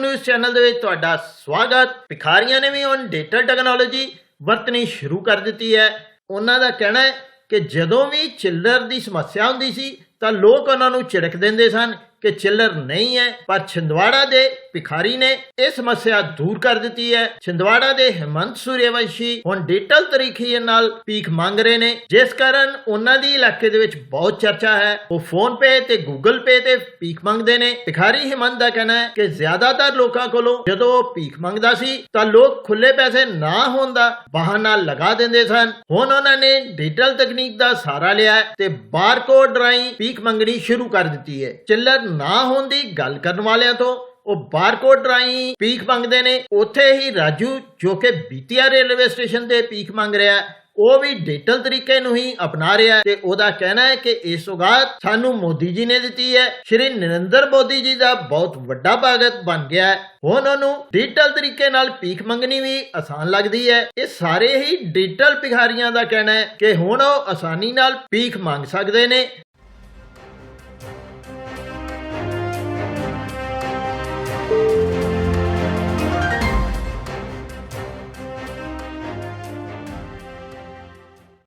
News channel ਦੇ ਵਿੱਚ ਤੁਹਾਡਾ ਸਵਾਗਤ। ਭਿਖਾਰੀਆਂ ਨੇ ਵੀ ਹੁਣ ਡੇਟਾ ਟੈਕਨੋਲੋਜੀ ਵਰਤਣੀ ਸ਼ੁਰੂ ਕਰ ਦਿੱਤੀ ਹੈ। ਉਹਨਾਂ ਦਾ ਕਹਿਣਾ ਹੈ ਕਿ ਜਦੋਂ ਵੀ ਚਿੱਲਰ ਦੀ ਸਮੱਸਿਆ ਹੁੰਦੀ ਸੀ ਤਾਂ ਲੋਕ ਉਹਨਾਂ ਨੂੰ ਝਿੜਕ ਦਿੰਦੇ ਸਨ। ਕਿ ਚਿੱਲਰ ਨਹੀਂ ਹੈ, ਪਰ ਛਿੰਦਵਾੜਾ ਦੇ ਭਿਖਾਰੀ ਨੇ ਇਹ ਸਮੱਸਿਆ ਦੂਰ ਕਰ ਦਿੱਤੀ ਹੈ। ਛਿੰਦਵਾੜਾ ਦੇ ਹਿਮੰਤ ਸੂਰਯਵੰਸ਼ੀ ਹੁਣ ਡਿਜੀਟਲ ਤਰੀਕੇ ਨਾਲ ਭੀਖ ਮੰਗ ਰਹੇ ਨੇ। ਜਿਸ ਕਾਰਨ ਉਹਨਾਂ ਦੀ ਇਲਾਕੇ ਦੇ ਵਿੱਚ ਬਹੁਤ ਚਰਚਾ ਹੈ। ਉਹ ਫੋਨ ਪੇ ਤੇ ਗੂਗਲ ਪੇ ਤੇ ਭੀਖ ਮੰਗਦੇ ਨੇ। ਭਿਖਾਰੀ ਹਿਮੰਤ ਦਾ ਕਹਿਣਾ ਹੈ ਕਿ ਜ਼ਿਆਦਾਤਰ ਲੋਕਾਂ ਕੋਲੋਂ ਜਦੋਂ ਉਹ ਭੀਖ ਮੰਗਦਾ ਸੀ, ਤਾਂ ਲੋਕ ਖੁੱਲੇ ਪੈਸੇ ਨਾ ਹੋਣ ਦਾ ਬਹਾਨਾ ਲਗਾ ਦਿੰਦੇ ਸਨ। ਹੁਣ ਉਹਨਾਂ ਨੇ ਡਿਜੀਟਲ ਤਕਨੀਕ ਦਾ ਸਹਾਰਾ ਲਿਆ ਤੇ ਬਾਰਕੋਡ ਰਾਹੀਂ ਭੀਖ ਮੰਗਣੀ ਸ਼ੁਰੂ ਕਰ ਦਿੱਤੀ ਹੈ। ਚਿੱਲਰ ਨਾ ਹੋਣ ਦੀ ਗੱਲ ਕਰਨ ਵਾਲਿਆਂ ਤੋਂ। ਉਹ ਬਾਰਕੋਡ ਰਾਹੀਂ ਭੀਖ ਮੰਗਦੇ ਨੇ। ਉੱਥੇ ਹੀ ਰਾਜੂ, ਜੋ ਕਿ ਬੀਤੀਆ ਰੇਲਵੇ ਸਟੇਸ਼ਨ ਤੇ ਭੀਖ ਮੰਗ ਰਿਹਾ ਉਹ ਵੀ ਡਿਜੀਟਲ ਤਰੀਕੇ ਨੂੰ ਹੀ ਅਪਣਾ ਰਿਹਾ ਹੈ। ਤੇ ਉਹਦਾ ਕਹਿਣਾ ਹੈ ਕਿ ਇਹ ਸੁਗਾਤ ਸਾਨੂੰ ਮੋਦੀ ਜੀ ਨੇ ਦਿੱਤੀ ਹੈ। ਸ਼੍ਰੀ ਨਰਿੰਦਰ ਮੋਦੀ ਜੀ ਦਾ ਬਹੁਤ ਵੱਡਾ ਭਗਤ ਬਣ ਗਿਆ ਹੈ। ਹੁਣ ਉਹਨੂੰ ਡਿਜੀਟਲ ਤਰੀਕੇ ਨਾਲ ਭੀਖ ਮੰਗਣੀ ਵੀ ਆਸਾਨ ਲੱਗਦੀ ਹੈ। ਇਹ ਸਾਰੇ ਹੀ ਡਿਜੀਟਲ ਭਿਖਾਰੀਆਂ ਦਾ ਕਹਿਣਾ ਹੈ ਕਿ ਹੁਣ ਉਹ ਆਸਾਨੀ ਨਾਲ ਭੀਖ ਮੰਗ ਸਕਦੇ ਨੇ।